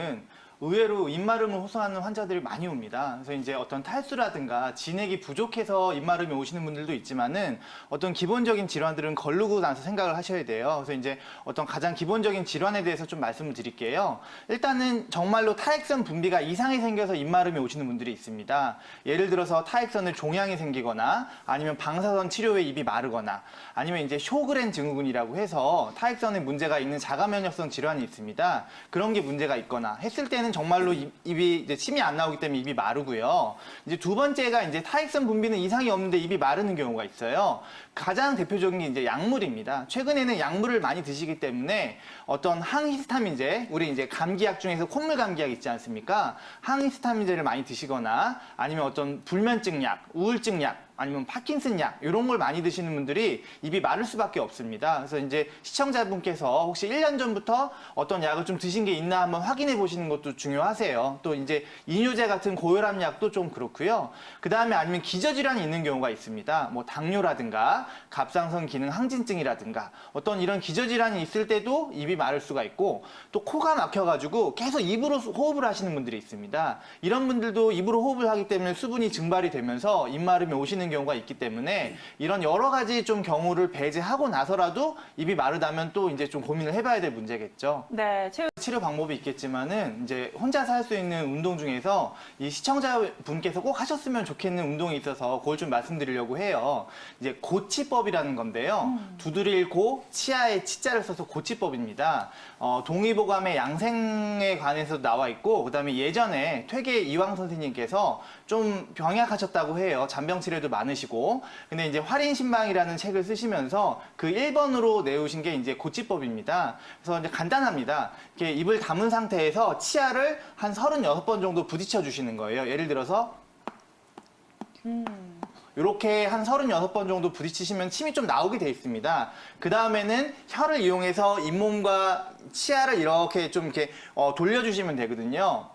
는 의외로 입마름을 호소하는 환자들이 많이 옵니다. 그래서 이제 어떤 탈수라든가 진액이 부족해서 입마름이 오시는 분들도 있지만은 어떤 기본적인 질환들은 걸르고 나서 생각을 하셔야 돼요. 그래서 이제 어떤 가장 기본적인 질환에 대해서 좀 말씀을 드릴게요. 일단은 정말로 타액선 분비가 이상이 생겨서 입마름이 오시는 분들이 있습니다. 예를 들어서 타액선을 종양이 생기거나 아니면 방사선 치료 후에 입이 마르거나 아니면 이제 쇼그렌 증후군이라고 해서 타액선에 문제가 있는 자가 면역성 질환이 있습니다. 그런 게 문제가 있거나 했을 때는 정말로 입, 이 이제 침이 안 나오기 때문에 입이 마르고요. 이제 두 번째가 이제 타액선 분비는 이상이 없는데 입이 마르는 경우가 있어요. 가장 대표적인 게 이제 약물입니다. 최근에는 약물을 많이 드시기 때문에 어떤 항히스타민제, 우리 이제 감기약 중에서 콧물 감기약 있지 않습니까? 항히스타민제를 많이 드시거나 아니면 어떤 불면증 약, 우울증 약, 아니면 파킨슨 약 이런 걸 많이 드시는 분들이 입이 마를 수밖에 없습니다. 그래서 이제 시청자분께서 혹시 1년 전부터 어떤 약을 좀 드신 게 있나 한번 확인해 보시는 것도 중요하세요. 또 이제 이뇨제 같은 고혈압 약도 좀 그렇고요. 그 다음에 아니면 기저질환이 있는 경우가 있습니다. 뭐 당뇨라든가 갑상선 기능 항진증이라든가 어떤 이런 기저질환이 있을 때도 입이 마를 수가 있고 또 코가 막혀 가지고 계속 입으로 호흡을 하시는 분들이 있습니다. 이런 분들도 입으로 호흡을 하기 때문에 수분이 증발이 되면서 입마름이 오시는 경우가 있기 때문에 이런 여러 가지 좀 경우를 배제하고 나서라도 입이 마르다면 또 이제 좀 고민을 해봐야 될 문제겠죠. 네, 최 치료 방법이 있겠지만은 이제 혼자서 할 수 있는 운동 중에서 이 시청자분께서 꼭 하셨으면 좋겠는 운동이 있어서 그걸 좀 말씀드리려고 해요. 이제 고치법이라는 건데요. 두드릴 고 치아에 치자를 써서 고치법입니다. 어, 동의보감의 양생에 관해서 나와 있고 그다음에 예전에 퇴계 이왕 선생님께서 좀 병약하셨다고 해요. 잔병 치레도 많 으시고. 근데 이제 활인 신방이라는 책을 쓰시면서 그 1번으로 내우신 게 이제 고치법입니다. 그래서 이제 간단합니다. 이렇게 입을 담은 상태에서 치아를 한 36번 정도 부딪혀 주시는 거예요. 예를 들어서 이렇게 한 36번 정도 부딪히시면 침이 좀 나오게 돼 있습니다. 그 다음에는 혀를 이용해서 잇몸과 치아를 이렇게 좀 이렇게 어, 돌려주시면 되거든요.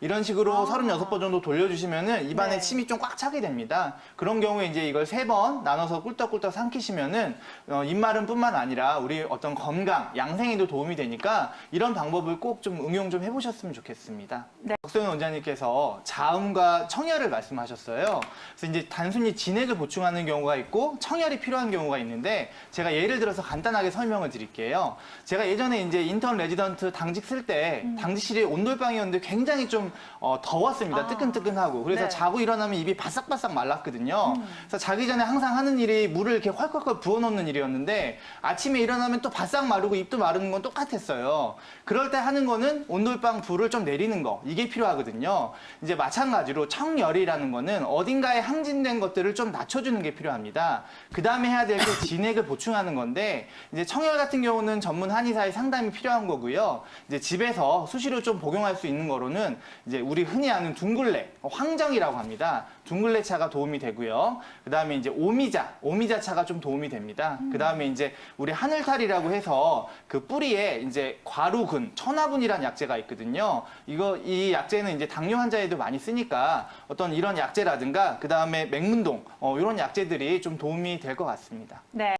이런 식으로 아. 36번 정도 돌려주시면은 입안에 네. 침이 좀 꽉 차게 됩니다. 그런 경우에 이제 이걸 세 번 나눠서 꿀떡꿀떡 삼키시면은 어, 입마름뿐만 아니라 우리 어떤 건강, 양생에도 도움이 되니까 이런 방법을 꼭 좀 응용 좀 해보셨으면 좋겠습니다. 네. 박소연 원장님께서 자음과 청열을 말씀하셨어요. 그래서 이제 단순히 진액을 보충하는 경우가 있고 청열이 필요한 경우가 있는데 제가 예를 들어서 간단하게 설명을 드릴게요. 제가 예전에 이제 인턴 레지던트 당직 쓸때 음. 당직실이 온돌방이었는데 굉장히 좀 어, 더웠습니다. 아. 뜨끈뜨끈하고 그래서 네. 음. 자고 일어나면 입이 바싹바싹 말랐거든요. 그래서 자기 전에 항상 하는 일이 물을 이렇게 콸콸콸 부어놓는 일이었는데 아침에 일어나면 또 바싹 마르고 입도 마르는 건 똑같았어요. 그럴 때 하는 거는 온돌방 불을 좀 내리는 거 이게 필요하거든요. 이제 마찬가지로 청열이라는 거는 어딘가에 항진된 것들을 좀 낮춰주는 게 필요합니다. 그 다음에 해야 될 게 진액을 보충하는 건데 이제 청열 같은 경우는 전문 한의사의 상담이 필요한 거고요. 이제 집에서 수시로 좀 복용할 수 있는 거로는 이제 우리 흔히 아는 둥글레, 황정이라고 합니다. 둥글레 차가 도움이 되고요. 그 다음에 이제 오미자, 오미자 차가 좀 도움이 됩니다. 그 다음에 이제 우리 하늘탈이라고 해서 그 뿌리에 이제 과루근, 천화분이라는 약재가 있거든요. 이거 이 약재는 이제 당뇨 환자에도 많이 쓰니까 어떤 이런 약재라든가 그 다음에 맹문동 어, 이런 약재들이 좀 도움이 될 것 같습니다. 네.